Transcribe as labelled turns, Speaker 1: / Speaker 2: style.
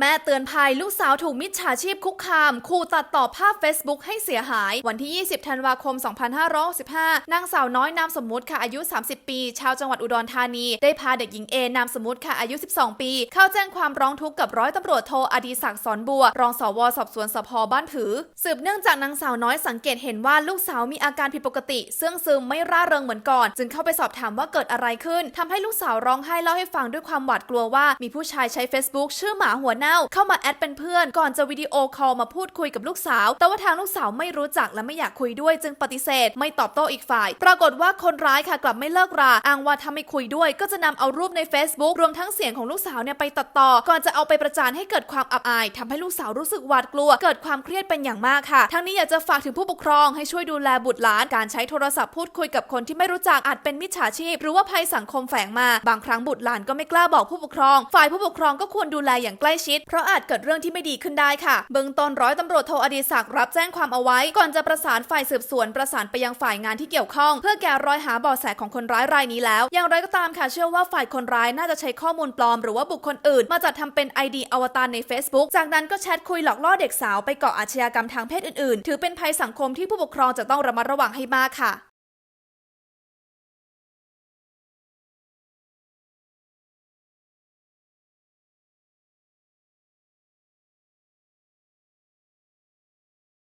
Speaker 1: แม่เตือนภัยลูกสาวถูกมิจฉาชีพคุกคามขู่ตัดต่อภาพ Facebook ให้เสียหาย วันที่ 20 ธันวาคม 2565นางสาวน้อยนามสมมุติค่ะอายุ 30 ปี ชาวจังหวัดอุดรธานี ได้พาเด็กหญิงเอนามสมมุติค่ะอายุ 12 ปี เข้าแจ้งความร้องทุกข์กับร้อยตำรวจโทอดีศักดิ์สอนบัว รองสวสอบสวนสพบ้านผือ สืบเนื่องจากนางสาวน้อยสังเกตเห็นว่าลูกสาวมีอาการผิดปกติเสื่องซึมไม่ร่าเริงเหมือนก่อน จึงเข้าไปสอบถามว่าเกิดอะไรขึ้นทำให้ลูกสาวร้องไห้เล่าให้ฟังด้วยความหวาดกลัวว่ามีผู้ชายใช้ Facebook ชื่อหมาหัวเน่าเข้ามาแอดเป็นเพื่อน ก่อนจะวิดีโอคอลมาพูดคุยกับลูกสาว แต่ว่าทางลูกสาวไม่รู้จักและไม่อยากคุยด้วยจึงปฏิเสธ ไม่ตอบโต้อีกฝ่าย ปรากฏว่าคนร้ายค่ะกลับไม่เลิกราอ้างว่าถ้าไม่คุยด้วย ก็จะนำเอารูปใน Facebook รวมทั้งเสียงของลูกสาวเนี่ยไปตัดต่อ ก่อนจะเอาไปประจานให้เกิดความอับอายทำให้ลูกสาวรู้สึกหวาดกลัว เกิดความเครียดเป็นอย่างมากค่ะ ทั้งนี้อยากจะฝากถึงผู้ปกครองให้ช่วยดูแลบุตรหลาน การใช้โทรศัพท์พูดคุยกับคนที่ไม่รู้จักอาจเป็นมิจฉาชีพ หรือว่าภัยสังคมแฝงมา บางครั้งบุตรหลานก็ไม่กล้าบอกผู้ปกครอง ฝ่ายผู้ปกครองก็ควรดูแลอย่างใกล้ชิดเพราะอาจเกิดเรื่องที่ไม่ดีขึ้นได้ค่ะ เบื้องต้นร้อยตำรวจโทอดีศักดิ์รับแจ้งความเอาไว้ ก่อนจะประสานฝ่ายสืบสวนประสานไปยังฝ่ายงานที่เกี่ยวข้อง เพื่อแกะรอยหาเบาะแสของคนร้ายรายนี้แล้ว อย่างไรก็ตามค่ะเชื่อว่าฝ่ายคนร้ายน่าจะใช้ข้อมูลปลอมหรือว่าบุคคลอื่น มาจัดทำเป็น ID อวตารใน Facebook จากนั้นก็แชทคุยหลอกล่อเด็กสาวไปก่ออาชญากรรมทางเพศอื่นๆ ถือเป็นภัยสังคมที่ผู้ปกครองจะต้องระมัดระวังให้มากค่ะ